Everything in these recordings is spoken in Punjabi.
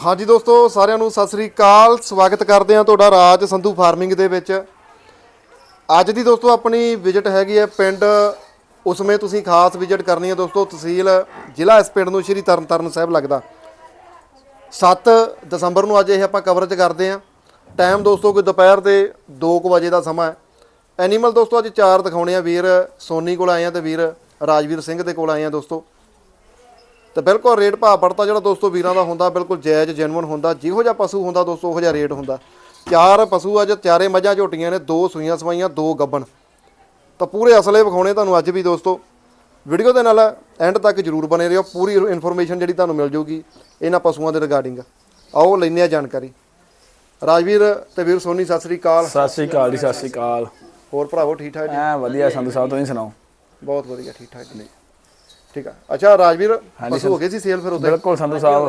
ਹਾਂਜੀ ਦੋਸਤੋ, ਸਾਰਿਆਂ ਨੂੰ ਸਤਿ ਸ੍ਰੀ ਅਕਾਲ। ਸਵਾਗਤ ਕਰਦੇ ਹਾਂ ਤੁਹਾਡਾ ਰਾਜ ਸੰਧੂ ਫਾਰਮਿੰਗ ਦੇ ਵਿੱਚ। ਅੱਜ ਦੀ ਦੋਸਤੋ, ਆਪਣੀ ਵਿਜ਼ਿਟ ਹੈਗੀ ਹੈ ਪਿੰਡ ਉਸਮੇ। ਤੁਸੀਂ ਖਾਸ ਵਿਜ਼ਿਟ ਕਰਨੀ ਹੈ ਦੋਸਤੋ, ਤਹਿਸੀਲ ਜ਼ਿਲ੍ਹਾ ਇਸ ਪਿੰਡ ਨੂੰ, ਸ਼੍ਰੀ ਤਰਨਤਾਰਨ ਸਾਹਿਬ ਲੱਗਦਾ। 7 ਦਸੰਬਰ ਨੂੰ ਅੱਜ ਇਹ ਆਪਾਂ ਕਵਰੇਜ ਕਰਦੇ ਹਾਂ। ਟਾਈਮ ਦੋਸਤੋ, ਕੋਈ ਦੁਪਹਿਰ ਦੇ 2 ਵਜੇ ਦਾ ਸਮਾਂ ਹੈ। ਐਨੀਮਲ ਦੋਸਤੋ, ਅੱਜ ਚਾਰ ਦਿਖਾਉਣੇ ਆ। ਵੀਰ ਸੋਨੀ ਕੋਲ ਆਏ ਆ ਤੇ ਵੀਰ ਰਾਜਵੀਰ ਸਿੰਘ ਦੇ ਕੋਲ ਆਏ ਆ ਦੋਸਤੋ। ਤੇ ਬਿਲਕੁਲ ਰੇਟ ਭਾਅ ਪੜਤਾ ਜਿਹੜਾ ਦੋਸਤੋ ਵੀਰਾਂ ਦਾ ਹੁੰਦਾ ਬਿਲਕੁਲ ਜਾਇਜ਼ ਜੈਨੂਇਨ ਹੁੰਦਾ ਜਿਹੋ ਜਿਹਾ ਪਸ਼ੂ ਹੁੰਦਾ ਦੋਸਤੋ ਉਹੋ ਜਿਹਾ ਰੇਟ ਹੁੰਦਾ। ਚਾਰ ਪਸ਼ੂ ਅੱਜ ਚਾਰੇ ਮੱਝਾਂ ਝੋਟੀਆਂ ਨੇ ਦੋ ਸੂਈਆਂ ਸਵਾਈਆਂ ਦੋ ਗੱਬਣ। ਤਾਂ ਪੂਰੇ ਅਸਲੇ ਵਿਖਾਉਣੇ ਤੁਹਾਨੂੰ ਅੱਜ ਵੀ ਦੋਸਤੋ। ਵੀਡੀਓ ਦੇ ਨਾਲ ਐਂਡ ਤੱਕ ਜਰੂਰ ਬਨੇ ਰਹੋ ਪੂਰੀ ਇਨਫੋਰਮੇਸ਼ਨ ਜਿਹੜੀ ਤੁਹਾਨੂੰ ਮਿਲ ਜਾਊਗੀ ਇਹਨਾਂ ਪਸ਼ੂਆਂ ਦੇ ਰਿਗਾਰਡਿੰਗ ਆਓ ਲੈਂਦੇ ਆ ਜਾਣਕਾਰੀ। ਰਾਜਵੀਰ ਤੇ ਵੀਰ ਸੋਨੀ ਸਤਿ ਸ੍ਰੀ ਅਕਾਲ। ਸਤਿ ਸ੍ਰੀ ਅਕਾਲ ਜੀ ਸਤਿ ਸ੍ਰੀ ਅਕਾਲ। ਹੋਰ ਭਰਾਵੋ ਠੀਕ ਠਾਕ ਜੀ? ਐ ਵਧੀਆ ਸੰਧੂ ਸਾਹਿਬ ਤੁਸੀਂ ਸੁਣਾਓ? ਬਹੁਤ ਵਧੀਆ ਠੀਕ ਠਾਕ ਜੀ। ਠੀਕ ਆ। ਅੱਛਾ ਰਾਜਵੀਰ ਪਸ਼ੂ ਹੋ ਗਏ ਸੀ ਸੇਲ ਫਿਰ ਉਦੋਂ? ਬਿਲਕੁਲ ਸੰਧੂ ਸਾਹਿਬ।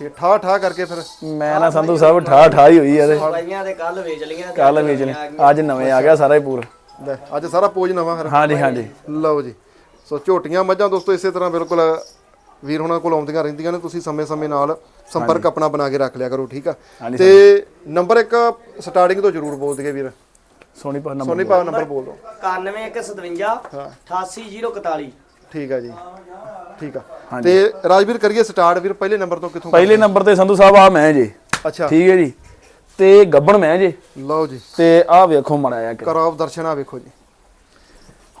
ਠੀਕ ਠਾ ਠਾ ਕਰਕੇ ਫਿਰ? ਮੈਂ ਨਾ ਸੰਧੂ ਸਾਹਿਬ ਠਾ ਠਾ ਹੀ ਹੋਈ ਇਹਦੇ ਸਵਾਈਆਂ ਤੇ ਕੱਲ ਵੇਚ ਲੀਆਂ ਕੱਲ ਵੇਚਣੇ ਅੱਜ ਨਵੇਂ ਆ ਗਿਆ ਸਾਰਾ ਹੀ ਪੂਰ। ਲੈ ਅੱਜ ਸਾਰਾ ਪੋਜ ਨਵਾਂ ਫਿਰ? ਹਾਂਜੀ ਹਾਂਜੀ। ਲਓ ਜੀ। ਸੋ ਝੋਟੀਆਂ ਮੱਝਾਂ ਦੋਸਤੋ ਇਸੇ ਤਰ੍ਹਾਂ ਬਿਲਕੁਲ ਵੀਰ ਹੁਣਾਂ ਕੋਲ ਆਉਂਦੀਆਂ ਰਹਿੰਦੀਆਂ ਨੇ। ਤੁਸੀਂ ਸਮੇਂ-ਸਮੇਂ ਨਾਲ ਸੰਪਰਕ ਆਪਣਾ ਬਣਾ ਕੇ ਰੱਖ ਲਿਆ ਕਰੋ ਠੀਕ ਆ? ਤੇ ਨੰਬਰ ਇੱਕ ਸਟਾਰਟਿੰਗ ਤੋਂ ਜ਼ਰੂਰ ਬੋਲ ਦਈਏ ਵੀਰ। ਸੋਨੀ ਪਾ ਨੰਬਰ ਸੋਨੀ ਪਾ ਨੰਬਰ ਬੋਲ। ਦਿਓ 9157 88041 ਠੀਕ ਆ ਜੀ। ਠੀਕ ਆ। ਤੇ ਰਾਜਵੀਰ ਕਰੀਏ ਸਟਾਰਟ ਵੀਰ ਪਹਿਲੇ ਨੰਬਰ ਤੋਂ ਕਿੱਥੋਂ ਪਹਿਲੇ ਨੰਬਰ ਤੇ ਸੰਧੂ ਸਾਹਿਬ ਆ ਮੈਂ ਜੀ। ਅੱਛਾ। ਠੀਕ ਹੈ ਜੀ। ਤੇ ਗੱਬਣ ਮੈਂ ਜੀ। ਲਓ ਜੀ। ਤੇ ਆ ਵੇਖੋ ਮੜਾਇਆ ਕਿ ਕਰੋ ਆਪ ਦਰਸ਼ਨ ਆ ਵੇਖੋ ਜੀ।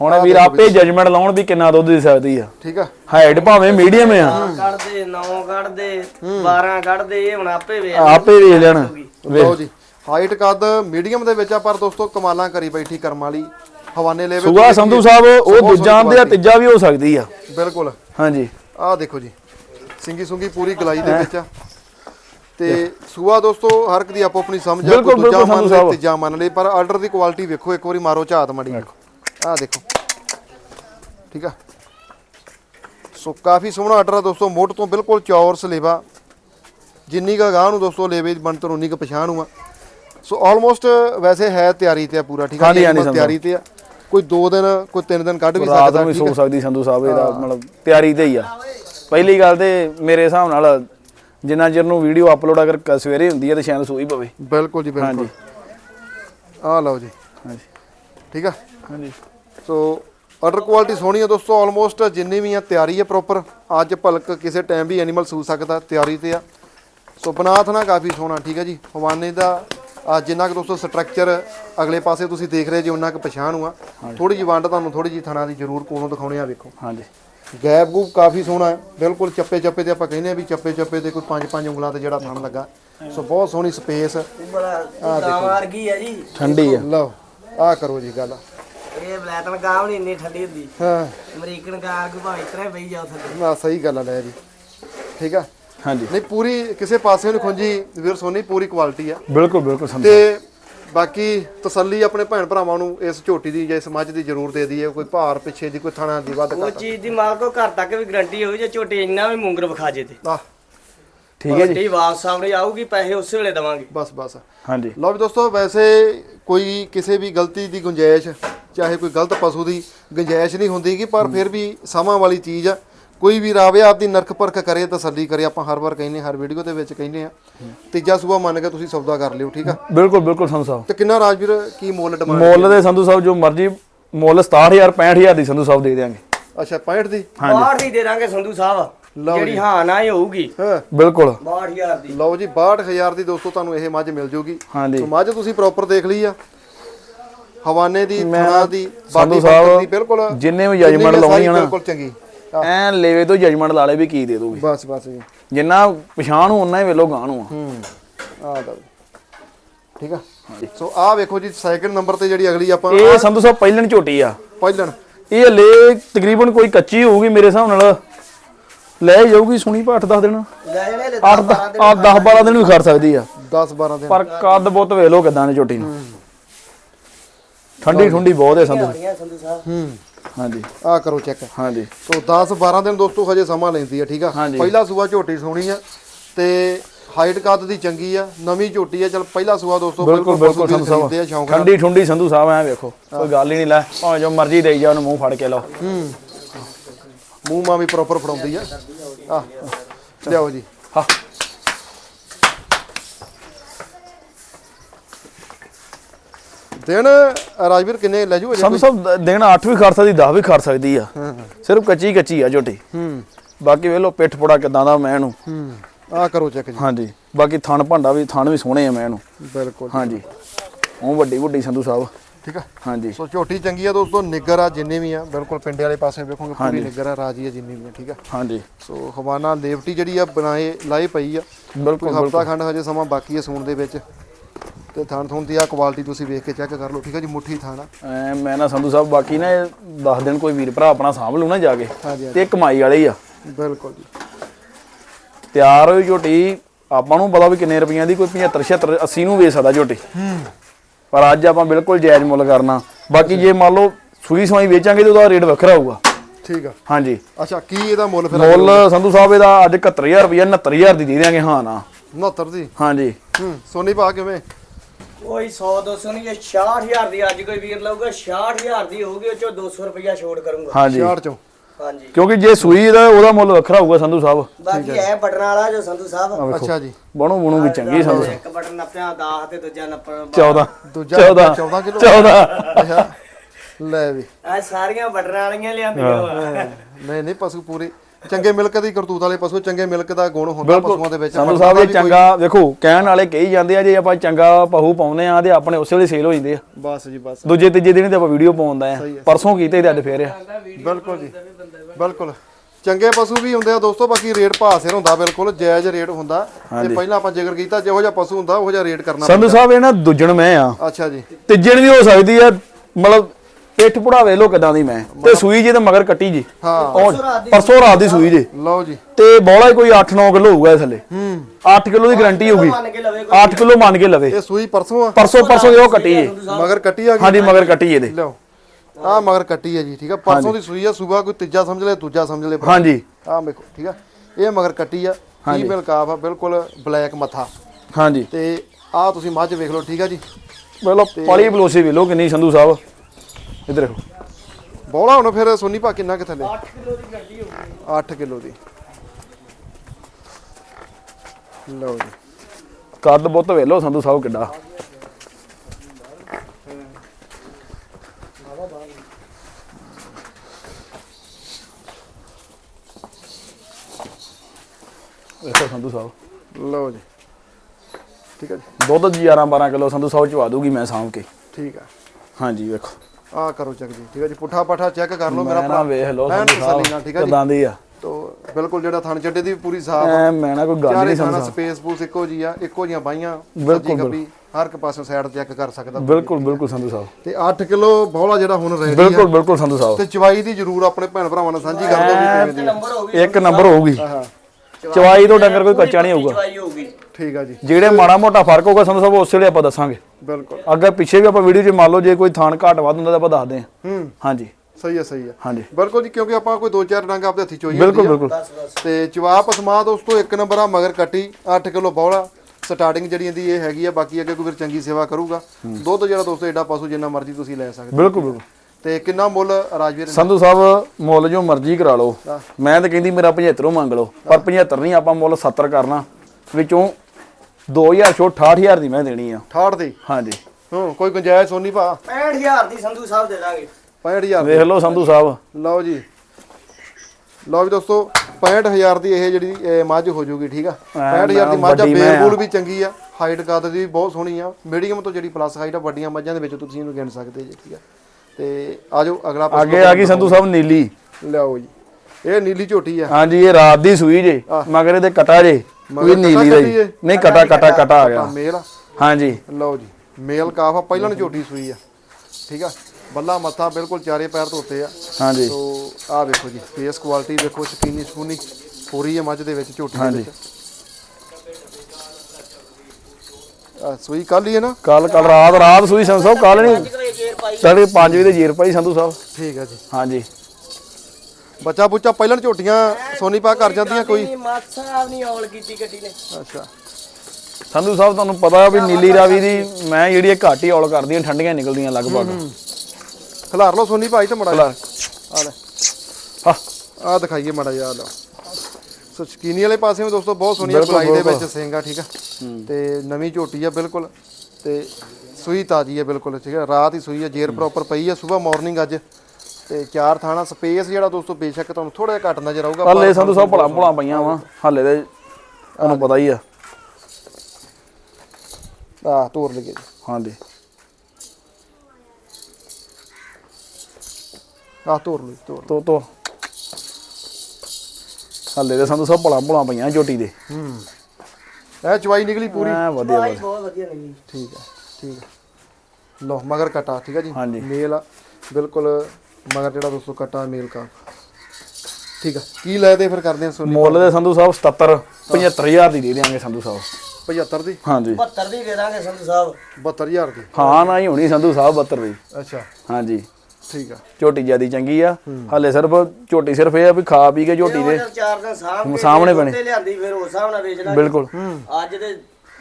ਹੁਣ ਵੀਰ ਆਪੇ ਜਜਮੈਂਟ ਲਾਉਣ ਵੀ ਕਿੰਨਾ ਦੁੱਧ ਦੇ ਸਕਦੀ ਆ। ਠੀਕ ਆ। ਹਾਈਟ ਭਾਵੇਂ ਮੀਡੀਅਮ ਆ। ਕੱਢਦੇ 9 ਕੱਢਦੇ 12 ਕੱਢਦੇ ਇਹ ਹੁਣ ਆਪੇ ਵੇਚ ਆਪੇ ਵੇਖ ਲੈਣ। ਲਓ ਜੀ। ਹਾਈਟ ਕੱਦ ਮੀਡੀਅਮ ਦੇ ਵਿੱਚ ਆ ਪਰ ਦੋਸਤੋ ਕਮਾਲਾਂ ਕਰੀ ਬੈਠੀ ਕਰਮ ਵਾਲੀ। ਹਵਾਨੇ ਲੈਵੇ ਸੁਗਾ ਸੰਧੂ ਸਾਹਿਬ ਉਹ ਦੂਜਾ ਆਂਦੇ ਆ ਤੀਜਾ ਵੀ ਹੋ ਸਕਦੀ ਆ। ਬਿਲਕੁਲ। ਹਾਂਜੀ। ਆਹ ਦੇਖੋ ਜੀ ਸਿੰਗੀ ਸੁੰਗੀ ਪੂਰੀ ਗਲਾਈ ਦੇ ਵਿੱਚ ਆ। ਤੇ ਸੂਆ ਦੋਸਤੋ ਹਰ ਇੱਕ ਦੀ ਆਪੋ ਆਪਣੀ ਸਮਝ ਆ ਕੋਈ ਦੂਜਾ ਮੰਨ ਲੇ। ਤੀਜਾ ਮੰਨ ਲੇ ਪਰ ਆਰਡਰ ਦੀ ਕੁਆਲਿਟੀ ਵੇਖੋ ਇੱਕ ਵਾਰੀ ਮਾਰੋ ਝਾਤ ਮੜੀ। ਆਹ ਦੇਖੋ। ਠੀਕ ਆ? ਸੋ ਕਾਫੀ ਸੋਹਣਾ ਆਰਡਰ ਆ ਦੋਸਤੋ ਮੋਟ ਤੋਂ ਬਿਲਕੁਲ ਚੌਰ ਸਲੇਵਾ ਜਿੰਨੀ ਕਾ ਗਾਹ ਨੂੰ ਦੋਸਤੋ ਲੇਵੇ ਬਣਤਰ ਉਨੀ ਕ ਪਛਾਣ ਨੂੰ ਆ। ਸੋ ਆਲਮੋਸਟ ਵੈਸੇ ਹੈ ਤਿਆਰੀ ਤੇ ਆ ਪੂਰਾ ਠੀਕ ਆ ਹਾਂਜੀ, ਹਾਂਜੀ, ਤਿਆਰੀ ਤੇ ਆ ਕੋਈ 2 ਦਿਨ ਕੋਈ 3 ਦਿਨ ਕੱਢ ਵੀ ਰਾਤ ਸਕਦਾ ਨੂੰ ਵੀ ਠੀਕ ਸੋ ਸਕਦੀ ਸੰਧੂ ਸਾਹਿਬ ਇਹਦਾ ਮਤਲਬ ਤਿਆਰੀ ਤੇ ਹੀ ਆ ਪਹਿਲੀ ਗੱਲ ਤੇ ਮੇਰੇ ਹਿਸਾਬ ਨਾਲ ਜਿੰਨਾ ਚਿਰ ਨੂੰ ਵੀਡੀਓ ਅਪਲੋਡ ਅਗਰ ਕ- ਸਵੇਰੇ ਹੁੰਦੀ ਹੈ ਤੇ ਸ਼ਾਇਦ ਸੋਈ ਪਵੇ ਬਿਲਕੁਲ ਜੀ ਬਿਲਕੁਲ ਆਹ ਲਓ ਜੀ ਹਾਂਜੀ ਠੀਕ ਆ ਹਾਂਜੀ ਸੋ ਆਰਡਰ ਕੁਆਲਿਟੀ ਸੋਹਣੀ ਆ ਦੋਸਤੋ ਆਲਮੋਸਟ ਜਿੰਨੀ ਵੀ ਆ ਤਿਆਰੀ ਆ ਪ੍ਰੋਪਰ ਅੱਜ ਭਲਕ ਕਿਸੇ ਟਾਈਮ ਵੀ ਐਨੀਮਲ ਸੂ ਸਕਦਾ ਤਿਆਰੀ ਤੇ ਆ। ਸੋ ਬਨਾਥ ਨਾ ਕਾਫੀ ਸੋਹਣਾ ਠੀਕ ਆ ਜੀ? ਹਵਾਨੇ ਦਾ ਆ ਜਿੰਨਾ ਕੁ ਦੋਸਤੋ ਸਟਰਕਚਰ ਅਗਲੇ ਪਾਸੇ ਤੁਸੀਂ ਦੇਖ ਰਹੇ ਜੀ ਉਹਨਾਂ ਕੁ ਪਛਾਣ ਨੂੰ ਆ ਥੋੜੀ ਜਿਹੀ ਵੰਡ ਤੁਹਾਨੂੰ ਥੋੜੀ ਜਿਹੀ ਥਣਾ ਦੀ ਜ਼ਰੂਰ ਕੋਲੋਂ ਦਿਖਾਉਣੇ ਆ ਵੇਖੋ। ਹਾਂਜੀ। ਗੈਪ ਗੂਪ ਕਾਫੀ ਸੋਹਣਾ ਹੈ ਬਿਲਕੁਲ ਚੱਪੇ ਚੱਪੇ ਤੇ ਆਪਾਂ ਕਹਿੰਦੇ ਆ ਵੀ ਚੱਪੇ ਚੱਪੇ ਤੇ ਕੋਈ ਪੰਜ ਪੰਜ ਉਂਗਲਾਂ ਤੇ ਜਿਹੜਾ ਥਣ ਲੱਗਾ। ਸੋ ਬਹੁਤ ਸੋਹਣੀ ਸਪੇਸ। ਬੜਾ ਗਾਂ ਵਰਗੀ ਆ ਜੀ। ਠੰਡੀ ਆ ਲਓ ਆ ਕਰੋ ਜੀ ਗੱਲ। ਇਹ ਬਲੈਤਨ ਗਾਂ ਵੀ ਨੀ ਇੰਨੀ ਠੰਡੀ ਹੁੰਦੀ। ਹਾਂ। ਅਮਰੀਕਨ ਗਾਂ ਕੋ ਭਾਵੇਂ ਇਤਰੇ ਪਈ ਜਾਓ ਥੱਲੇ। ਨਾ ਸਹੀ ਗੱਲ ਆ ਲੈ ਜੀ। ਠੀਕ ਆ? ਹਾਂਜੀ। ਨਹੀਂ ਪੂਰੀ ਕਿਸੇ ਪਾਸੇ ਨੂੰ ਖੁੰਜੀ ਵੀਰ ਸੋਨੀ ਪੂਰੀ ਕੁਆਲਿਟੀ ਆ। ਬਿਲਕੁਲ ਬਿਲਕੁਲ ਸੰਧੂ ਤੇ ਬਾਕੀ ਤਸੱਲੀ ਆਪਣੇ ਭੈਣ ਭਰਾਵਾਂ ਨੂੰ ਇਸ ਝੋਟੀ ਦੀ ਜਾਂ ਇਸ ਮੱਝ ਦੀ ਜ਼ਰੂਰ ਦੇ ਦਈਏ ਕੋਈ ਭਾਰ ਪਿੱਛੇ ਦੀ ਕੋਈ ਥਣਾ ਦੀ ਵੱਧ ਉਹ ਘੱਟ। ਚੀਜ਼ ਦੀ ਮਾਲਕੋ ਘਰ ਤੱਕ ਵੀ ਗਰੰਟੀ ਹੋਊ ਜੇ ਝੋਟੇ ਇੰਨਾ ਵੀ ਮੁੰਗਰ ਵਿਖਾ ਜੇ ਤੇ। ਆਹ। ਠੀਕ ਹੈ ਜੀ। ਝੋਟੀ ਵਾਪਸ ਸਾਹਮਣੇ ਆਊਗੀ ਪੈਸੇ ਉਸੇ ਵੇਲੇ ਦਵਾਂਗੇ। ਬਸ ਬਸ। ਹਾਂਜੀ। ਲਓ ਵੀ ਦੋਸਤੋ ਵੈਸੇ ਕੋਈ ਕਿਸੇ ਵੀ ਗਲਤੀ ਦੀ ਗੁੰਜਾਇਸ਼ ਚਾਹੇ ਕੋਈ ਗਲਤ ਪਸ਼ੂ ਦੀ ਗੁੰਜਾਇਸ਼ ਨਹੀਂ ਹੁੰਦੀ ਕਿ ਪਰ ਫਿਰ ਵੀ ਸਮਾਂ ਵਾਲੀ ਚੀਜ਼ ਆ। ਕੋਈ ਵੀ ਰਾਵੇ ਆਪਦੀ ਨਰਕ ਪਰਖ ਕਰੇ ਤਸੱਲੀ ਕਰੇ ਆਪਾਂ ਹਰ ਵਾਰ ਕਹਿੰਨੇ ਹਰ ਵੀਡੀਓ ਦੇ ਵਿੱਚ ਕਹਿੰਨੇ ਆ ਤੀਜਾ ਸੂਆ ਮੰਨ ਕੇ ਤੁਸੀਂ ਸੌਦਾ ਕਰ ਲਿਓ ਠੀਕ ਆ? ਬਿਲਕੁਲ ਬਿਲਕੁਲ ਸੰਧੂ ਸਾਹਿਬ। ਤੇ ਕਿੰਨਾ ਰਾਜਵੀਰ ਕੀ ਮੁੱਲ ਡਿਮਾਂਡ ਮੁੱਲ ਦੇ ਸੰਧੂ ਸਾਹਿਬ ਜੋ ਮਰਜ਼ੀ ਮੁੱਲ 67000 65000 ਦੀ ਸੰਧੂ ਸਾਹਿਬ ਦੇ ਦੇਵਾਂਗੇ ਅੱਛਾ 65 ਦੀ? ਬਾਹਰ ਦੀ ਦੇ ਦਾਂਗੇ ਸੰਧੂ ਸਾਹਿਬ। ਲਓ ਜਿਹੜੀ ਹਾਂ ਨਾ ਹੀ ਹੋਊਗੀ। ਹਾਂ। ਬਿਲਕੁਲ। 62000 ਦੀ। ਲਓ ਜੀ 62000 ਦੀ ਦੋਸਤੋ ਤੁਹਾਨੂੰ ਇਹ ਮੱਝ ਮਿਲ ਜੂਗੀ। ਹਾਂਜੀ। ਸੋ ਮੱਝ ਤੁਸੀਂ ਪ੍ਰੋਪਰ ਦੇਖ ਲਈ ਆ। ਹਵਾਨੇ ਦੀ ਥਣਾ ਦੀ ਬਾਡੀ ਦੀ ਬਿਲਕੁਲ। ਜਿੰਨੇ ਵੀ ਜਜਮੈਂਟ ਲਾਉਣੀ ਆ ਨਾ। ਬਿਲਕੁਲ ਚੰਗੀ। ਐ ਲੈਵੇ ਤੋਂ ਜਜਮੈਂਟ ਲਾ ਲੇ ਵੀ ਕੀ ਦੇ ਦੋਗੇ। ਬਸ ਬਸ ਜੀ। ਜਿੰਨਾ ਪਛਾਣ ਉਹਨਾਂ ਹੀ ਵੇਲੋ ਗਾਂ ਨੂੰ ਆ। ਹੂੰ। ਆ ਲਓ ਠੀਕ ਆ? ਸੋ ਆ ਵੇਖੋ ਜੀ ਸੈਕਿੰਡ ਨੰਬਰ ਤੇ ਜਿਹੜੀ ਅਗਲੀ ਆਪਾਂ ਇਹ ਸੰਧੂ ਸਾਹਿਬ ਪਹਿਲਣ ਝੋਟੀ ਆ। ਪਹਿਲਣ। ਇਹ ਹਲੇ ਤਕਰੀਬਨ ਕੋਈ ਕੱਚੀ ਹੋਊਗੀ ਮੇਰੇ ਹਿਸਾਬ ਨਾਲ। ਲੈ ਜਾਊਗੀ ਸੁਣੀ ਭਾਟ ਦੱਸ ਦੇਣਾ ਲੈ ਜਣੇ 8 ਆ 10 12 ਦਿਨ ਵੀ ਖੜ ਸਕਦੀ ਆ। 10 12 ਦਿਨ। ਪਰ ਕੱਦ ਬਹੁਤ ਵੇਖ ਲੋ ਕਿਦਾਂ ਨੇ ਝੋਟੀ ਨੂੰ। ਠੰਡੀ ਠੰਡੀ ਬਹੁਤ ਹੈ ਸੰਧੂ। ਹੋਣੀਆਂ ਸੰਧੂ ਸਾਹਿਬ। ਹੂੰ। ਹਾਂਜੀ। ਆ ਕਰੋ ਚੈੱਕ ਹਾਂਜੀ। ਸੋ 10 12 ਦਿਨ ਦੋਸਤੋ ਹਜੇ ਸਮਾਂ ਲੈਂਦੀ ਆ ਠੀਕ ਆ? ਹਾਂਜੀ। ਪਹਿਲਾ ਸੂਆ ਝੋਟੀ ਸੋਹਣੀ ਆ ਤੇ ਹਾਈਟ ਕੱਦ ਦੀ ਚੰਗੀ ਆ? ਨਵੀਂ ਝੋਟੀ ਆ। ਚਲ ਪਹਿਲਾ ਸੂਆ ਦੋਸਤੋ ਬਿਲਕੁਲ ਬਿਲਕੁਲ ਸੰਧੂ ਵੀਰ ਖਰੀਦਦੇ ਆ ਸਾਹਿਬ ਸ਼ੌਂਕ ਨਾਲ। ਠੰਡੀ ਠੰਡੀ ਸੰਧੂ ਸਾਹਿਬ ਐ ਵੇਖੋ ਕੋਈ ਗੱਲ ਹੀ ਨਹੀਂ ਲੈ ਭਾਵੇਂ ਜੋ ਮਰਜ਼ੀ ਦੇਈ ਜਾ ਉਹਨੂੰ ਮੂੰਹ ਫੜ ਕੇ ਲਓ। ਹੂੰ। ਮੂੰਹ ਮਾ ਵੀ ਪ੍ਰੋਪਰ ਫੜਾਉਂਦੀ ਆ। ਆ ਲਿਆਓ ਜੀ। ਹਾਂ। ਦਿਨ ਰਾਜਵੀਰ ਕਿੰਨੇ ਲੈ ਜੂ ਸੰਧੂ ਸਾਹਿਬ ਦਿਨ 8 ਵੀ ਖੜ ਸਕਦੀ 10 ਵੀ ਖੜ ਸਕਦੀ ਆ। ਸਿਰਫ ਕੱਚੀ ਕੱਚੀ ਆ ਝੋਟੀ। ਹੂੰ। ਬਾਕੀ ਵੇਖ ਲਓ ਪਿੱਠ ਪੋੜਾ ਕਿਦਾਂ ਦਾ ਮੈਂ ਨੂੰ। ਹੂੰ ਆ ਕਰੋ ਚੈੱਕ ਜੀ। ਹਾਂਜੀ ਬਾਕੀ ਥਣ ਭਾਂਡਾ ਵੀ ਥਣ ਵੀ ਸੋਹਣੇ ਆ ਮੈਂ ਨੂੰ। ਬਿਲਕੁਲ। ਹਾਂਜੀ। ਉਹ ਵੱਡੀ ਵੱਡੀ ਸੰਧੂ ਸਾਹਿਬ। ਠੀਕ ਆ? ਹਾਂਜੀ। ਸੋ ਝੋਟੀ ਚੰਗੀ ਆ ਦੋਸਤੋ ਨਿੱਗਰ ਆ ਜਿੰਨੇ ਵੀ ਆ। ਬਿਲਕੁਲ ਪਿੰਡੇ ਵਾਲੇ ਪਾਸੇ ਵੇਖੋਗੇ ਪੂਰੀ ਨਿੱਗਰ ਆ ਰਾਜੀ ਆ ਜਿੰਨੀ ਵੀ ਆ ਠੀਕ ਆ? ਹਾਂਜੀ। ਸੋ ਹਵਾਨਾ ਲੇਵਟੀ ਜਿਹੜੀ ਆ ਬਣਾਏ ਲਾਏ ਪਈ ਆ। ਬਿਲਕੁਲ ਹਫਤਾ ਖੰਡ ਹਜੇ ਸਮਾਂ ਬਾਕੀ ਆ ਸੂਣ ਦੇ ਵਿੱਚ। ਤੇ ਥਣ ਥੁਣ ਦੀ ਆ ਕੁਆਲਿਟੀ ਤੁਸੀਂ ਵੇਖ ਕੇ ਚੈੱਕ ਕਰ ਲਓ ਠੀਕ ਆ ਜੀ ਮੁੱਠੀ ਥਾਣਾ ਐ ਮੈਂ ਨਾ ਸੰਧੂ ਸਾਹਿਬ ਬਾਕੀ ਨਾ 10 ਦਿਨ ਕੋਈ ਵੀਰ ਭਰਾ ਆਪਣਾ ਸਾਂਭ ਲੂ ਨਾ ਜਾ ਕੇ ਹਾਂਜੀ ਤੇ ਇਹ ਕਮਾਈ ਵਾਲੇ ਹੀ ਆ। ਬਿਲਕੁਲ ਜੀ। ਤਿਆਰ ਹੋਈ ਝੋਟੀ ਆਪਾਂ ਨੂੰ ਪਤਾ ਵੀ ਕਿੰਨੇ ਰੁਪਈਆਂ ਦੀ ਕੋਈ 75 76 80 ਨੂੰ ਵੇਚ ਸਕਦਾ ਝੋਟੀ। ਪਰ ਅੱਜ ਆਪਾਂ ਬਿਲਕੁਲ ਜਾਇਜ਼ ਮੁੱਲ ਕਰਨਾ। ਬਾਕੀ ਜੇ ਮੰਨ ਲਓ ਸੂਈ ਸਵਾਈ ਵੇਚਾਂਗੇ ਤੇ ਉਹਦਾ ਰੇਟ ਵੱਖਰਾ ਹੋਊਗਾ। ਠੀਕ ਆ। ਹਾਂਜੀ। ਅੱਛਾ ਕੀ ਇਹਦਾ ਮੁੱਲ ਫਿਰ ਮੁੱਲ ਸੰਧੂ ਸਾਹਿਬ ਇਹਦਾ ਅੱਜ 71000 ਰੁਪਈਆ 69000 ਦੀ ਦੇ ਦਿਆਂਗੇ ਹਾਂ ਨਾ। 69 ਦੀ? ਹਾਂਜੀ। ਹੂੰ ਸੋਨੀ ਭਾ ਕਿਵੇਂ? ਕੋਈ 100 200 ਨਹੀਂ ਜੇ 66000 ਦੀ ਅੱਜ ਕੋਈ ਵੀਰ ਲਊਗਾ 66000 ਦੀ ਹੋਊਗੀ ਉਹ ਚੋਂ 200 ਰੁਪਇਆ ਛੋੜ ਕਰੂੰਗਾ। ਹਾਂਜੀ। 66 ਚੋਂ। ਹਾਂਜੀ। ਕਿਉਂਕਿ ਜੇ ਸੂਈ ਦਾ ਉਹਦਾ ਮੁੱਲ ਵੱਖਰਾ ਹੋਊਗਾ ਸੰਧੂ ਸਾਹਿਬ। ਬਾਕੀ ਐ ਬਟਨ ਵਾਲਾ ਜੋ ਸੰਧੂ ਸਾਹਿਬ। ਅੱਛਾ ਜੀ। ਬਣੂ ਬਣੂ ਵੀ ਚੰਗੀ ਸੰਧੂ ਇੱਕ ਬਟਨ ਨੱਪਿਆ 10 ਤੇ ਦੂਜਾ ਨੱਪਣ 14 ਦੂਜਾ 14 14 ਕਿਲੋ? 14 ਅੱਛਾ। ਲੈ ਵੀ। ਆ ਸਾਰੀਆਂ ਬਟਨ ਵਾਲੀਆਂ ਲਿਆਂਦੀਆਂ ਨਹੀਂ ਨਹੀਂ ਪਸ਼ੂ ਪੂਰੇ ਚੰਗੇ ਮਿਲਕ ਦੀ ਕਰਤੂਤ ਵਾਲੇ ਪਸ਼ੂ ਚੰਗੇ ਮਿਲਕ ਦਾ ਗੁਣ ਹੁੰਦਾ ਪਸ਼ੂਆਂ ਦੇ ਵਿੱਚ। ਸੰਧੂ ਸਾਹਿਬ ਇਹ ਚੰਗਾ ਵੇਖੋ ਕਹਿਣ ਵਾਲੇ ਕਹੀ ਜਾਂਦੇ ਆ ਜੇ ਆਪਾਂ ਚੰਗਾ ਪਹੂ ਪਾਉਨੇ ਆ ਤੇ ਆਪਣੇ ਉਸੇ ਵੇਲੇ ਸੇਲ ਹੋ ਜਾਂਦੇ ਆ। ਬਸ ਜੀ ਬਸ। ਦੂਜੇ ਤੀਜੇ ਦਿਨ ਤੇ ਆਪਾਂ ਵੀਡੀਓ ਪਾਉਂਦਾ ਆ। ਪਰਸੋਂ ਕੀਤੇ ਤੇ ਅੱਜ ਫੇਰ ਆ। ਬਿਲਕੁਲ ਜੀ ਬਿਲਕੁਲ। ਚੰਗੇ ਪਸ਼ੂ ਵੀ ਹੁੰਦੇ ਆ ਦੋਸਤੋ ਬਾਕੀ ਰੇਟ ਭਾਅ ਸਿਰ ਹੁੰਦਾ ਬਿਲਕੁਲ ਜਾਇਜ਼ ਰੇਟ ਹੁੰਦਾ। ਤੇ ਪਹਿਲਾਂ ਆਪਾਂ ਜ਼ਿਕਰ ਕੀਤਾ ਜਿਹੋ ਜਿਹਾ ਪਸ਼ੂ ਹੁੰਦਾ ਉਹੋ ਜਿਹਾ ਰੇਟ ਕਰਨਾ ਸੰਧੂ ਸਾਹਿਬ ਇਹ ਨਾ ਦੁੱਜਣ ਮੈਂ ਆ। ਅੱਛਾ ਜੀ। ਤੀਜਣ ਵੀ ਹੋ ਸਕਦੀ ਆ ਮਤਲਬ ਪਿੱਠ ਪੁੜਾ ਵੇਖ ਲੋ ਕਿਦਾਂ ਦੀ ਮੈਂ। ਤੇ ਸੂਈ ਜੇ ਤੇ ਮਗਰ ਕੱਟੀ ਜੀ। ਹਾਂ। ਪਰਸੋਂ ਰਾਤ ਦੀ ਸੂਈ ਜੇ। ਲਓ ਜੀ। ਤੇ ਬੋਲਾ ਹੀ ਕੋਈ 8-9 ਕਿਲੋ ਹੋਊਗਾ ਥੱਲੇ ਹੂੰ। 8 ਕਿਲੋ ਦੀ ਗਾਰੰਟੀ ਹੋਊਗੀ। ਮੰਨ ਕੇ ਲਵੇ 8 ਕਿਲੋ ਮੰਨ ਕੇ ਲਵੇ। ਇਹ ਸੂਈ ਪਰਸੋਂ ਆ। ਪਰਸੋਂ ਪਰਸੋਂ ਇਹ ਉਹ ਕੱਟੀ ਜੇ। ਮਗਰ ਕੱਟੀ ਆ ਗਈ। ਹਾਂਜੀ ਮਗਰ ਕੱਟੀ ਇਹਦੇ। ਲਓ ਆ ਮਗਰ ਕੱਟੀ ਆ ਜੀ ਠੀਕ ਆ? ਪਰਸੋਂ ਦੀ ਸੂਈ ਆ ਸੂਬਾ ਕੋਈ ਤੀਜਾ ਸਮਝ ਲੈ ਦੂਜਾ ਸਮਝ ਲੈ। ਹਾਂਜੀ। ਆ ਵੇਖੋ ਠੀਕ ਆ? ਇਹ ਮਗਰ ਕੱਟੀ ਆ ਫੀਮੇਲ ਕਾਫ ਆ ਬਿਲਕੁਲ ਬਲੈਕ ਮੱਥਾ। ਹਾਂਜੀ। ਤੇ ਆ ਤੁਸੀਂ ਮੱਝ ਵੇਖ ਲਓ ਠੀਕ ਆ ਜੀ? ਵੇਲੋ ਪਲੀ ਬਲੋਸੀ ਵੇਲੋ ਕਿੰਨੀ ਸੰਧੂ ਸਾਹਿਬ। ਇੱਧਰ ਦੇਖੋ। ਬੋਲਾ ਹੁਣ ਫਿਰ ਸੋਨੀ ਭਾ ਕਿੰਨਾ ਕਿ ਥੱਲੇ? 8 ਕਿਲੋ ਦੀ ਗੱਡੀ ਹੋਊਗੀ 8 ਕਿਲੋ ਦੀ। ਲਓ ਜੀ। ਕੱਦ ਬੁੱਤ ਵੇਲੋ ਸੰਧੂ ਸਾਹਿਬ ਕਿੱਡਾ। ਵੇਖੋ ਸੰਧੂ ਸਾਹਿਬ। ਲਓ ਜੀ। ਠੀਕ ਆ ਜੀ। ਦੁੱਧ 11 12 ਕਿਲੋ ਸੰਧੂ ਸਾਹਿਬ ਚਵਾ ਦੂਗੀ ਮੈਂ ਸਾਂਭ ਕੇ। ਠੀਕ ਆ। ਹਾਂਜੀ ਵੇਖੋ। ਆ ਕਰੋ ਚੈੱਕ ਜੀ ਠੀਕ ਆ ਜੀ ਪੁੱਠਾ ਪਾਠਾ ਚੈੱਕ ਕਰ ਲਓ ਮੇਰਾ ਨਾ ਵੇਖ ਲਓ ਤਸੱਲੀ ਨਾਲ, ਠੀਕ ਸਾਹਿਬ ਜੀ। ਕਿਦਾਂ ਦੀ ਆ। ਤੋ ਬਿਲਕੁਲ ਜਿਹੜਾ ਥਣ ਚੱਡੇ ਦੀ ਪੂਰੀ ਸਾਫ਼ ਐ ਮੈਂ ਨਾ ਕੋਈ ਗੱਲ ਨਹੀਂ ਸਾਹਿਬ ਸਪੇਸ ਪੂਸ ਇੱਕੋ ਜੀ ਆ ਇੱਕੋ ਜੀਆਂ ਬਾਈਆਂ ਬਿਲਕੁਲ, ਸੱਜੀ ਖੱਬੀ ਹਰ ਇੱਕ ਪਾਸੋਂ ਸਾਈਡ ਚੈੱਕ ਕਰ ਸਕਦਾ। ਬਿਲਕੁਲ ਬਿਲਕੁਲ ਸੰਧੂ ਸਾਹਿਬ। ਤੇ 8 ਕਿਲੋ ਬੋਲਾ ਜਿਹੜਾ ਹੁਣ ਰੈਡੀ ਆ। ਬਿਲਕੁਲ ਬਿਲਕੁਲ ਸੰਧੂ ਸਾਹਿਬ। ਤੇ ਚਵਾਈ ਦੀ ਜ਼ਰੂਰ ਆਪਣੇ ਭੈਣ ਭਰਾਵਾਂ ਨਾਲ ਸਾਂਝੀ ਕਰ ਦਿਓ ਵੀ ਕਿਵੇਂ ਦੀ ਇੱਕ ਨੰਬਰ ਹੋਊਗੀ। ਹਾਂ ਚਵਾਈ ਤੋਂ ਡੰਗਰ ਕੋਈ ਕੱਚਾ ਨਹੀਂ ਹੋਊਗਾ। ਚਵਾਈ ਹੋਊਗੀ। ਠੀਕ ਆ ਜੀ। ਜਿਹੜੇ ਮਾੜਾ ਮੋਟਾ ਫ਼ਰਕ ਹੋਊਗਾ ਸੰਧੂ ਸਾਹਿਬ ਉਸੇ ਵੇਲੇ ਆਪਾਂ ਦੱਸਾਂਗੇ। ਬਿਲਕੁਲ। ਅੱਗੇ ਪਿੱਛੇ ਵੀ ਆਪਾਂ ਵੀਡੀਓ 'ਚ ਮੰਨ ਲਓ ਜੇ ਕੋਈ ਥਾਨ ਘਾਟ ਵੱਧ ਹੁੰਦਾ ਤਾਂ ਆਪਾਂ ਦੱਸਦੇ ਹਾਂ। ਹੂੰ। ਹਾਂਜੀ। ਸਹੀ ਆ ਸਹੀ ਆ। ਹਾਂਜੀ। ਬਿਲਕੁਲ ਜੀ ਕਿਉਂਕਿ ਆਪਾਂ ਕੋਈ ਦੋ ਚਾਰ ਡੰਗ ਆਪਦੇ ਹੱਥੀ ਚੋਈ ਬਿਲਕੁਲ ਬਿਲਕੁਲ। ਤੇ ਜਵਾਬ ਅਸਮਾ ਦੋਸਤੋ ਇੱਕ ਨੰਬਰ ਆ ਮਗਰ ਕੱਟੀ 8 ਕਿਲੋ ਬੌਲਾ। ਸਟਾਰਟਿੰਗ ਜਿਹੜੀ ਇਹਦੀ ਇਹ ਹੈਗੀ ਆ ਬਾਕੀ ਅੱਗੇ ਕੋਈ ਫਿਰ ਚੰਗੀ ਸੇਵਾ ਕਰੂਗਾ। ਦੁੱਧ ਜਿਹੜਾ ਦੋਸਤੋ ਐਡਾ ਪਸ਼ੂ ਜਿੰਨਾ ਮਰਜ਼ੀ ਤੁਸੀਂ ਲੈ ਸਕਦੇ ਬਿਲਕੁਲ ਬਿਲਕੁਲ। ਤੇ ਕਿੰਨਾ ਮੁੱਲ ਰਾਜਵੀਰ? ਸੰਧੂ ਸਾਹਿਬ ਮੁੱਲ ਜੋ ਮਰਜ਼ੀ ਕਰਾ ਲਓ। ਮੈਂ ਤਾਂ ਕਹਿੰਦੀ ਮੇਰਾ 75 ਮੰਗ ਲਓ ਪਰ 75 ਨਹੀਂ ਆਪਾਂ ਮੁੱਲ 70 ਕਰਨਾ। ਵਿੱਚੋਂ 2000 ਛੋਟ 68000 ਦੀ ਮੈਂ ਦੇਣੀ ਆ। 68 ਦੀ? ਹਾਂਜੀ। ਹਾਂ ਕੋਈ ਗੁੰਜਾਇਸ਼ ਹੋਣੀ ਭਾ? 65000 ਦੀ ਸੰਧੂ ਸਾਹਿਬ ਦੇ ਦਾਂਗੇ। 65000 ਵੇਖ ਲਓ ਸੰਧੂ ਸਾਹਿਬ। ਲਓ ਜੀ। ਲਓ ਵੀ ਦੋਸਤੋ 65000 ਦੀ ਇਹ ਜਿਹੜੀ ਮੱਝ ਹੋ ਜੂਗੀ ਠੀਕ ਆ? 65000 ਦੀ ਮੱਝ ਆ ਬੇਲਬੂਲ ਵੀ ਚੰਗੀ ਆ। ਹਾਈਟ ਕੱਦ ਦੀ ਵੀ ਬਹੁਤ ਸੋਹਣੀ ਆ। ਮੀਡੀਅਮ ਤੋਂ ਜਿਹੜੀ ਪਲੱਸ ਹਾਈਟ ਆ ਵੱਡੀਆਂ ਮੱਝਾਂ ਦੇ ਵਿੱਚ ਤੁਸੀਂ ਇਹਨੂੰ ਗਿਣ ਸਕਦੇ ਜੀ ਠੀਕ ਆ? ਤੇ ਆਜੋ ਅਗਲਾ ਪਸ਼ੂ ਅੱਗੇ ਆ ਗਈ ਸੰਧੂ ਸਾਹਿਬ ਨੀਲੀ। ਲਿਆਓ ਜੀ। ਇਹ ਨੀਲੀ ਝੋਟੀ ਆ। ਹਾਂਜੀ ਇਹ ਰਾਤ ਦੀ ਸੂਈ ਜੇ ਮਗਰ ਇਹਦੇ ਕਟਾ ਜੇ। ਕੋਈ ਨੀਲੀ ਦਾ ਜੀ? ਨਹੀਂ ਕਟਾ ਕਟਾ ਕਟਾ ਆ ਗਿਆ। ਮੇਲ ਹਾਂਜੀ। ਲਓ ਜੀ ਮੇਲ ਕਾਫ ਆ ਪਹਿਲਾਂ ਨੂੰ ਝੋਟੀ ਸੂਈ ਆ। ਠੀਕ ਆ? ਬੱਲਾ ਮੱਥਾ ਬਿਲਕੁਲ ਚਾਰੇ ਪੈਰ ਧੋਤੇ ਆ। ਹਾਂਜੀ। ਸੋ ਆਹ ਵੇਖੋ ਜੀ ਫੇਸ ਕੁਆਲਿਟੀ ਵੇਖੋ ਸਕੀਨੀ ਸਕੂਨੀ ਪੂਰੀ ਹੈ ਮੱਝ ਦੇ ਵਿੱਚ ਝੋਟੀ ਦੇ ਵਿੱਚ। ਆ ਸੂਈ ਕੱਲ ਹੀ ਹੈ ਨਾ? ਕੱਲ ਕੱਲ ਰਾਤ ਰਾਤ ਸੂਈ ਸੰਧੂ ਸਾਹਿਬ ਕੱਲ ਨਹੀਂ। ਸਾਡੇ 5 ਵਜੇ ਦੇ ਜੀਰ ਪਾਈ ਸੰਧੂ ਸਾਹਿਬ। ਠੀਕ ਆ ਜੀ। ਹਾਂਜੀ। ਬੱਚਾ ਬੁੱਚਾ ਪਹਿਲਾਂ ਝੋਟੀਆਂ ਸੋਨੀ ਪਾ ਕਰ ਜਾਂਦੀਆਂ ਕੋਈ। ਨਹੀਂ ਮਾਸਾ ਨਹੀਂ ਔਲ ਕੀਤੀ ਗੱਡੀ ਨੇ। ਅੱਛਾ। ਸੰਧੂ ਸਾਹਿਬ ਤੁਹਾਨੂੰ ਪਤਾ ਵੀ ਨੀਲੀ ਰਾਵੀ ਦੀ ਮੈਂ ਜਿਹੜੀ ਇਹ ਘੱਟ ਹੀ ਔਲ ਕਰਦੀ ਹਾਂ ਠੰਡੀਆਂ ਨਿਕਲਦੀਆਂ ਲਗਭਗ। ਖਿਲਾਰ ਲਓ ਸੋਨੀ ਭਾਈ ਤੇ ਮੜਾ। ਆ ਲੈ। ਹਾਂ। ਆ ਦਿਖਾਈਏ ਮੜਾ ਜਿਹਾ ਆ ਲਓ। ਸੋ ਸਕੀਨੀ ਵਾਲੇ ਪਾਸੇ ਵੀ ਦੋਸਤੋ ਬਹੁਤ ਸੋਹਣੀ ਪਲਾਈ ਦੇ ਵਿੱਚ ਆ ਠੀਕ ਆ? ਤੇ ਨਵੀਂ ਝੋਟੀ ਆ ਬਿਲਕੁਲ। ਤੇ ਸੂਈ ਤਾਜੀ ਹੈ ਬਿਲਕੁਲ ਠੀਕ ਹੈ ਰਾਤ ਹੀ ਸੂਈ ਹੈ ਜੇਰ ਪ੍ਰੋਪਰ ਪਈ ਹੈ ਸਵੇਰ ਮਾਰਨਿੰਗ ਅੱਜ। ਤੇ ਚਾਰ ਥਾਣਾ ਸਪੇਸ ਜਿਹੜਾ ਦੋਸਤੋ ਬੇਸ਼ੱਕ ਤੁਹਾਨੂੰ ਥੋੜਾ ਜਿਹਾ ਘੱਟ ਨਜ਼ਰ ਆਊਗਾ ਹੱਲੇ ਸੰਧੂ ਸਾਹਿਬ ਭਲਾ ਭਲਾ ਪਈਆਂ ਵਾ। ਹੱਲੇ ਦੇ ਤੁਹਾਨੂੰ ਪਤਾ ਹੀ ਆ। ਆ ਤੋਰ ਲਈਏ ਜੀ। ਹਾਂਜੀ। ਆ ਤੋਰ ਲਈ ਤੋਰ ਤੋ ਤੋ। ਹੱਲੇ ਦੇ ਸੰਧੂ ਸਾਹਿਬ ਭਲਾ ਭਲਾ ਪਈਆਂ ਝੋਟੀ ਦੇ ਹੂੰ। ਇਹ ਚਵਾਈ ਨਿਕਲੀ ਪੂਰੀ। ਐ ਵਧੀਆ ਬਹੁਤ ਵਧੀਆ ਲੱਗੀ। ਠੀਕ ਹੈ ਠੀਕ ਹੈ ਲੋ ਮਗਰ ਕਟਾ ਠੀਕ ਹੈ ਜੀ? ਹਾਂਜੀ। ਮੇਲ ਆ। ਬਿਲਕੁਲ ਮਗਰ ਜਿਹੜਾ ਦੋਸਤੋ ਕਟਾ ਮੇਲ ਕਾ। ਠੀਕ ਹੈ ਕੀ ਲੈ ਦੇ ਫਿਰ ਕਰਦੇ ਆ ਸੋਨੀ? ਮੁੱਲ ਦੇ ਸੰਧੂ ਸਾਹਿਬ 77 75000 ਦੀ ਦੇ ਦੇਾਂਗੇ ਸੰਧੂ ਸਾਹਿਬ। 75 ਦੀ? ਹਾਂਜੀ। 72 ਦੀ ਦੇ ਦਾਂਗੇ ਸੰਧੂ ਸਾਹਿਬ। 72000 ਦੀ। ਹਾਂ ਨਾ ਹੀ ਹੋਣੀ ਸੰਧੂ ਸਾਹਿਬ 72 ਦੀ। ਅੱਛਾ। ਹਾਂਜੀ। ਠੀਕ ਆ। ਝੋਟੀ ਜਿਆਦੀ ਚੰਗੀ ਆ। ਹੱਲੇ ਸਿਰਫ ਝੋਟੀ ਸਿਰਫ ਇਹ ਆ ਵੀ ਖਾ ਪੀ ਕੇ ਝੋਟੀ ਦੇ ਉਹ ਚਾਰ ਦਿਨ ਸਾਹਮਣੇ ਸਾਹਮਣੇ ਬਣੇ। ਲਿਆਂਦੀ ਫਿਰ ਉਸ ਹਿਸਾਬ ਨਾਲ ਵੇਚ ਲਾਂਗੇ ਬਿਲਕੁਲ। ਅੱਜ ਦੇ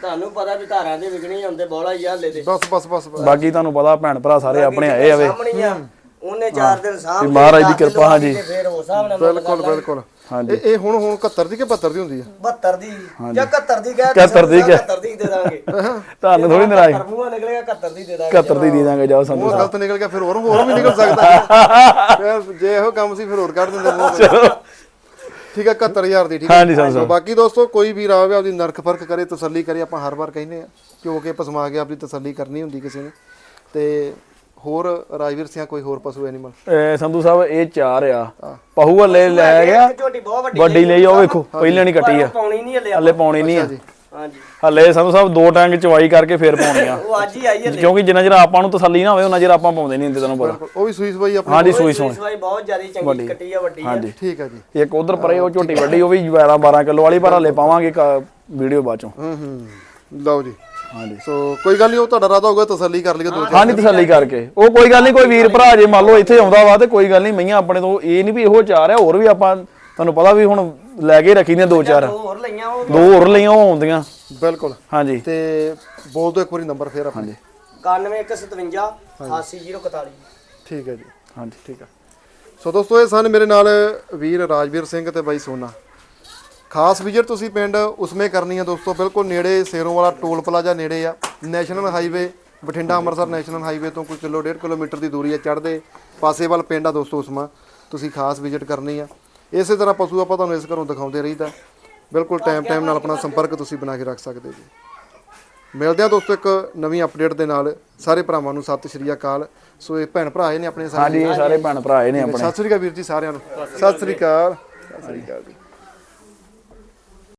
ਤੁਹਾਨੂੰ ਪਤਾ ਵੀ ਧਾਰਾਂ ਦੇ ਵਿਕਣੀ ਹੁੰਦੇ ਬੋਲਾ ਹੀ ਆ ਹਲੇ ਦੇ ਬਸ ਬਸ ਬਸ ਬਸ। ਬਾਕੀ ਤੁਹਾਨੂੰ ਪਤਾ ਭੈਣ ਭਰਾ ਸਾਰੇ ਆਪਣੇ ਆਏ ਆਵੇ ਸਾਹਮਣੇ ਆ। ਉਹਨੇ ਚਾਰ ਦਿਨ ਸਾਹਮਣੇ ਮਹਾਰਾਜ ਦੀ ਕਿਰਪਾ, ਹਾਂਜੀ। ਫਿਰ ਉਸ ਹਿਸਾਬ ਨਾਲ ਬਿਲਕੁਲ ਬਿਲਕੁਲ। ਹਾਂਜੀ। ਇਹ ਇਹ ਹੁਣ ਹੁਣ 71 ਦੀ ਕਿ 72 ਦੀ ਹੁੰਦੀ ਆ? 72 ਦੀ। ਜਾਂ 71 ਦੀ ਕਹਿ 71 ਦੀ ਕਹਿ। 71 ਦੀ ਦੇ ਦਾਂਗੇ। ਤੁਹਾਨੂੰ ਥੋੜੀ ਨਾਰਾਜ਼। ਮੂੰਹ ਨਿਕਲੇਗਾ 71 ਦੀ ਦੇ ਦਾਂਗੇ। 71 ਦੀ ਦੇ ਦਾਂਗੇ ਜਾਓ ਸੰਧੂ ਉਹ ਗਲਤ ਨਿਕਲ ਗਿਆ ਫਿਰ ਹੋਰ ਹੋਰ ਵੀ ਨਿਕਲ ਸਕਦਾ। ਫਿਰ ਜੇ ਇਹੋ ਕੰਮ ਸੀ ਫਿਰ ਹੋਰ ਕੱਢ ਦਿੰਦੇ ਮੂੰਹ ਚੋਂ। ਠੀਕ ਹੈ 71000 ਦੀ ਠੀਕ ਹੈ ਹਾਂਜੀ ਸੰਧੂ ਸੋ ਬਾਕੀ ਦੋਸਤੋ ਕੋਈ ਵੀ ਰਾਵੇ ਆਪਦੀ ਨਰਕ ਫ਼ਰਕ ਕਰੇ ਤਸੱਲੀ ਕਰੇ ਆਪਾਂ ਹਰ ਵਾਰ ਕਹਿੰਦੇ ਆ ਕਿਉਂਕਿ ਪਸਮਾ ਕੇ ਆਪਦੀ ਤਸੱਲੀ ਕਰਨੀ ਹੁੰਦੀ ਕਿਸੇ ਨੇ। ਤੇ ਹੋਰ ਰਾਜਵੀਰ ਸਿੰਘ ਕੋਈ ਹੋਰ ਪਸ਼ੂ ਐਨੀਮਲ ਇਹ ਸੰਧੂ ਸਾਹਿਬ ਇਹ ਚਾਰ ਆ। ਪਹੂ ਹੱਲੇ ਲੈ ਗਿਆ। ਝੋਟੀ ਬਹੁਤ ਵੱਡੀ ਵੱਡੀ ਲਈ ਉਹ ਵੇਖੋ ਪਹਿਲਾਂ ਨਹੀਂ ਕੱਟੀ ਆ। ਪਾਉਣੀ ਨਹੀਂ ਹਲੇ ਹੱਲੇ ਪਾਉਣੀ ਨਹੀਂ ਆ। ਹਾਂਜੀ। ਹੱਲੇ ਸੰਧੂ ਸਾਹਿਬ ਦੋ ਟੈਂਕ ਚਵਾਈ ਕਰਕੇ ਫੇਰ ਪਾਉਣੀ ਆ। ਉਹ ਅੱਜ ਹੀ ਆਈ ਹਲੇ। ਕਿਉਂਕਿ ਜਿੰਨਾ ਚਿਰ ਆਪਾਂ ਨੂੰ ਤਸੱਲੀ ਨਾ ਹੋਵੇ ਉਹਨਾਂ ਚਿਰ ਆਪਾਂ ਪਾਉਂਦੇ ਨਹੀਂ ਹੁੰਦੇ ਤੁਹਾਨੂੰ ਪਤਾ। ਉਹ ਵੀ ਸੂਈ ਸਵਾਈ ਆਪਣੀ। ਹਾਂਜੀ ਸੂਈ ਸੋਈ ਸਵਾਈ। ਬਹੁਤ ਜ਼ਿਆਦਾ ਚੰਗੀ ਕੱਟੀ ਆ ਵੱਡੀ ਆ। ਹਾਂਜੀ। ਠੀਕ ਹੈ ਜੀ। ਇੱਕ ਉਧਰ ਪਰੇ ਉਹ ਝੋਟੀ ਵੱਡੀ ਉਹ ਵੀ 12 12 ਕਿਲੋ ਵਾਲੀ ਪਰ ਹੱਲੇ ਪਾਵਾਂਗੇ ਵੀਡੀਓ ਬਾਅਦ ਚੋਂ। ਹੂੰ ਹੂੰ। ਲਓ ਜੀ। ਹਾਂਜੀ ਸੋ ਕੋਈ ਗੱਲ ਨਹੀਂ ਉਹ ਤੁਹਾਡਾ ਰਾਦਾ ਹੋਊਗਾ ਤਸੱਲੀ ਕਰ ਲਈਏ ਦੋ ਚਾਰ। ਹਾਂਜੀ ਤਸੱਲੀ ਕਰਕੇ। ਉਹ ਕੋਈ ਗੱਲ ਨਹੀਂ ਕੋਈ ਵੀਰ ਭਰਾ ਜੇ ਮੰਨ ਲਓ ਇੱਥੇ ਆਉਂਦਾ ਵਾ ਤੇ ਕੋਈ ਗੱਲ ਨਹੀਂ ਮਈਆਂ ਆਪਣੇ ਤੋਂ ਇਹ ਨਹੀਂ ਵੀ ਇਹੋ ਚਾਰ ਆ ਹੋਰ ਵੀ ਆਪਾਂ ਤੁਹਾਨੂੰ ਪਤਾ ਵੀ ਹੁਣ ਲੈ ਕੇ ਰੱਖੀ ਦੀਆਂ ਦੋ ਚਾਰ। ਦੋ ਹੋਰ ਲਈਆਂ ਉਹ ਦੋ ਹੋਰ ਲਈਆਂ ਉਹ ਆਉਂਦੀਆਂ। ਬਿਲਕੁਲ। ਹਾਂਜੀ। ਤੇ ਬੋਲ ਦਿਓ ਇੱਕ ਵਾਰੀ ਨੰਬਰ ਫੇਰ ਆਪਣਾ। 9157 88041 ਠੀਕ ਹੈ ਜੀ। ਹਾਂਜੀ ਠੀਕ ਹੈ। ਸੋ ਦੋਸਤੋ ਇਹ ਸਨ ਮੇਰੇ ਨਾਲ ਵੀਰ ਰਾਜਵੀਰ ਸਿੰਘ ਤੇ ਬਾਈ ਸੋਨਾ। ਖਾਸ ਵਿਜ਼ਿਟ ਤੁਸੀਂ ਪਿੰਡ ਉਸਮੇ ਕਰਨੀ ਹੈ ਦੋਸਤੋ ਬਿਲਕੁਲ ਨੇੜੇ ਸੇਰੋਂ ਵਾਲਾ ਟੋਲ ਪਲਾਜ਼ਾ ਨੇੜੇ ਆ। National highway Bathinda Amritsar national highway ਤੋਂ ਕੁਝ ਕਿਲੋ ਡੇਢ ਕਿਲੋਮੀਟਰ ਦੀ ਦੂਰੀ ਹੈ ਚੜ੍ਹਦੇ ਪਾਸੇ ਵੱਲ ਪਿੰਡ ਆ ਦੋਸਤੋ ਉਸਮਾ। ਤੁਸੀਂ ਖਾਸ ਵਿਜ਼ਿਟ ਕਰਨੀ ਆ। ਇਸੇ ਤਰ੍ਹਾਂ ਪਸ਼ੂ ਆਪਾਂ ਤੁਹਾਨੂੰ ਇਸ ਘਰੋਂ ਦਿਖਾਉਂਦੇ ਰਹੀਦਾ। ਬਿਲਕੁਲ ਟਾਈਮ ਟਾਈਮ ਨਾਲ ਆਪਣਾ ਸੰਪਰਕ ਤੁਸੀਂ ਬਣਾ ਕੇ ਰੱਖ ਸਕਦੇ ਜੀ। ਮਿਲਦੇ ਆ ਦੋਸਤੋ ਇੱਕ ਨਵੀਂ ਅਪਡੇਟ ਦੇ ਨਾਲ। ਸਾਰੇ ਭਰਾਵਾਂ ਨੂੰ ਸਤਿ ਸ਼੍ਰੀ ਅਕਾਲ। ਸੋ ਇਹ ਭੈਣ ਭਰਾ ਆਏ ਨੇ ਆਪਣੇ ਸਾਰੇ। ਹਾਂਜੀ ਸਾਰੇ ਭੈਣ ਭਰਾ ਇਹ ਨੇ ਆਪਣੇ। ਸਤਿ ਸ੍ਰੀ ਅਕਾਲ ਵੀਰ ਜੀ ਸਾਰਿਆਂ ਨੂੰ। ਸਤਿ ਸ੍ਰੀ ਅਕਾਲ। ਸਤਿ ਸ੍ਰੀ ਅਕਾਲ ਜੀ।